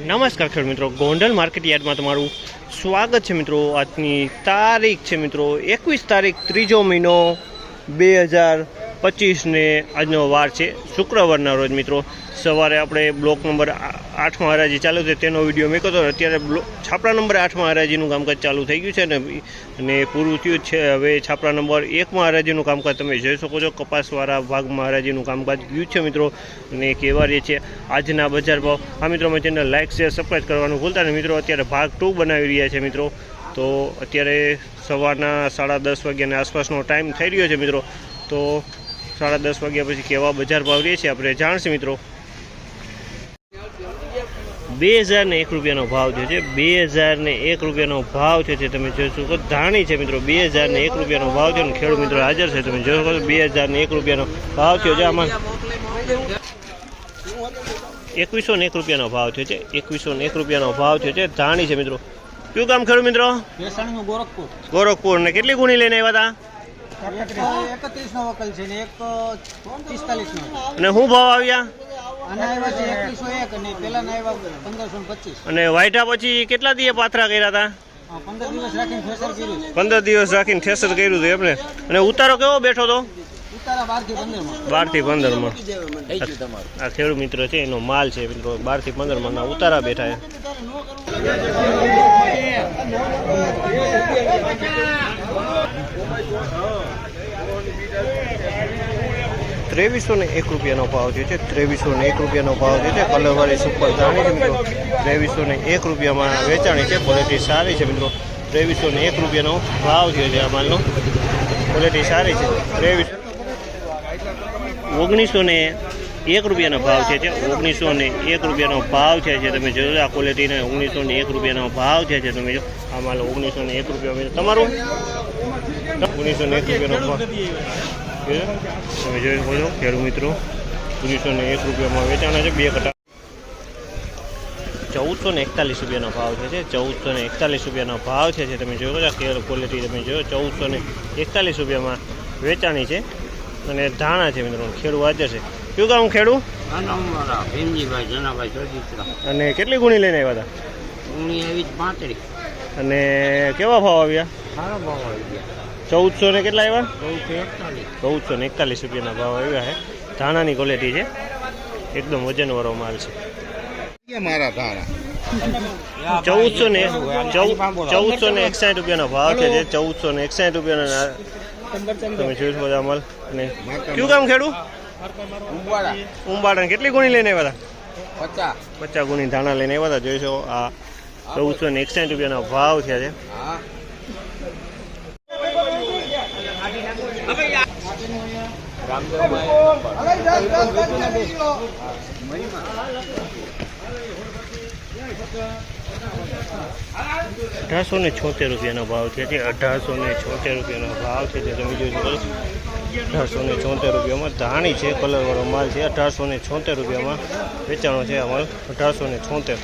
નમસ્કાર ખેડૂત મિત્રો. ગોંડલ માર્કેટ યાર્ડમાં તમારું સ્વાગત છે મિત્રો. આજની તારીખ છે મિત્રો, એકવીસ તારીખ, ત્રીજો મહિનો બે હજાર પચીસને આજનો વાર છે શુક્રવારના રોજ મિત્રો. સવારે આપણે બ્લોક નંબર આઠમાં હરાજી ચાલુ છે, તેનો વીડિયો મેં હતો અત્યારે છાપરા નંબર આઠમાં હરાજીનું કામકાજ ચાલુ થઈ ગયું છે ને અને પૂરું થયું છે. હવે છાપરા નંબર એકમાં હરાજીનું કામકાજ તમે જોઈ શકો છો. કપાસવાળા ભાગમાં હરાજીનું કામકાજ ગયું છે મિત્રો અને કહેવા રહીએ છીએ આજના બજાર ભાવ. આ મિત્રો મેં ચેનલ લાઇક શેર સબસ્ક્રાઈબ કરવાનું ભૂલતા નહીં. મિત્રો, અત્યારે ભાગ ટુ બનાવી રહ્યા છે મિત્રો. તો અત્યારે સવારના સાડા દસ વાગ્યાની આસપાસનો ટાઈમ થઈ રહ્યો છે મિત્રો. તો સાડા દસ વાગ્યા પછી કેવા બજાર ભાવ રહે છે આપણે જાણશું મિત્રો. બે હજાર ને એક રૂપિયાનો ભાવ થયો છે. બે હજાર ને એક રૂપિયાનો ભાવ થયો છે. તમે જોઈ શકો ધાણી છે મિત્રો. બે હજાર ને એક રૂપિયાનો ભાવ થયો ને ખેડૂત મિત્રો હાજર છે. તમે જોઈ શકો બે હજાર ને એક રૂપિયાનો ભાવ થયો છે. આમાં એકવીસો ને એક રૂપિયાનો ભાવ થયો છે. એકવીસો ને એક રૂપિયાનો ભાવ થયો છે. ધાણી છે મિત્રો. કયું કામ ખેડૂત મિત્રો? ગોરખપુર. ગોરખપુર. ને કેટલી ગુણી લઈને આવ્યા એકત્રીસ નો વકલ છે ને એક પિસ્તાલીસ નો અને શું ભાવ આવ્યા? અને વાયટા પછી કેટલા દિવસ પાથરા કર્યા હતા? પંદર દિવસ રાખીને ઠેસર કર્યું હતું એમને. અને ઉતારો કેવો બેઠો હતો? બારથી પંદરમાં આ ખેડૂત મિત્ર છે એનો માલ છે મિત્રો બારથી પંદરમાં ઉતારા બેઠા છે. ત્રેવીસો ને એક રૂપિયાનો ભાવ જે છે ત્રેવીસો ને એક રૂપિયાનો ભાવ જે છે કલરવાળી સુપર જાણી છે મિત્રો. ત્રેવીસો ને એક રૂપિયામાં વેચાણી છે ક્વોલિટી સારી છે મિત્રો. ત્રેવીસો ને એક રૂપિયાનો ભાવ જે છે આ માલનો. ક્વોલિટી સારી છે. ત્રેવીસ ઓગણીસો ને એક રૂપિયાનો ભાવ છે ઓગણીસો ને એક રૂપિયાનો ભાવ છે જે તમે જોયો આ ક્વોલિટીને ઓગણીસો ને એક રૂપિયાનો ભાવ છે જે તમે જો, આ માલ ઓગણીસો ને એક રૂપિયા તમારું? ઓગણીસો ને એક રૂપિયાનો ભાવ. તમે જોઈ શકો છો ખેડૂત મિત્રો, ઓગણીસો ને એક રૂપિયામાં વેચાણા છે, બે કટા. ચૌદસો ને એકતાલીસ રૂપિયાનો ભાવ છે ચૌદસો ને એકતાલીસ રૂપિયાનો ભાવ છે તમે જોયો છો ક્વોલિટી તમે જોયો, ચૌદસો ને એકતાલીસ રૂપિયામાં વેચાણી છે. અને ધાણા છે મિત્રો ખેડૂ વાંચે છે. કયું ગામ ખેડૂ અને કેટલી ગુણી લઈને આવ્યા હતા? અને કેવા ભાવ આવ્યા? ચૌદસો ને કેટલા આવ્યા? ચૌદસો એકતાલીસ. ને એકતાલીસ રૂપિયાના ભાવ આવ્યા છે ધાણાની ક્વોલિટી છે. એકદમ વજનવાળો માલ છે. મારા ધાણા? ચૌદસો ને ચૌદસો ને એકસાઠ રૂપિયાનો ભાવ છે જે ચૌદસો ને એકસાઠ રૂપિયાના તમે જોઈ શકો છો અને કયું કામ ખેડું ઉંબાડા ઉંબાડા કેટલી ગુણી લઈને આવ્યા હતા પચાસ પચાસ ગુણી ધાણા લઈને આવ્યા હતા જોઈશો આ ચૌદસો ને એકસાઠ રૂપિયાનો ભાવ થયા છે હા અઢારસો ને છોતેર રૂપિયાનો ભાવ છે જે અઢારસો ને છોતેર રૂપિયાનો ભાવ છે જે તમે જોઈ શકો અઢારસો ને છોતેર રૂપિયામાં ધાણી છે, કલરવાળો માલ છે, અઢારસો ને છોતેર રૂપિયામાં વેચાણો છે અમારો, અઢારસો ને છોતેર.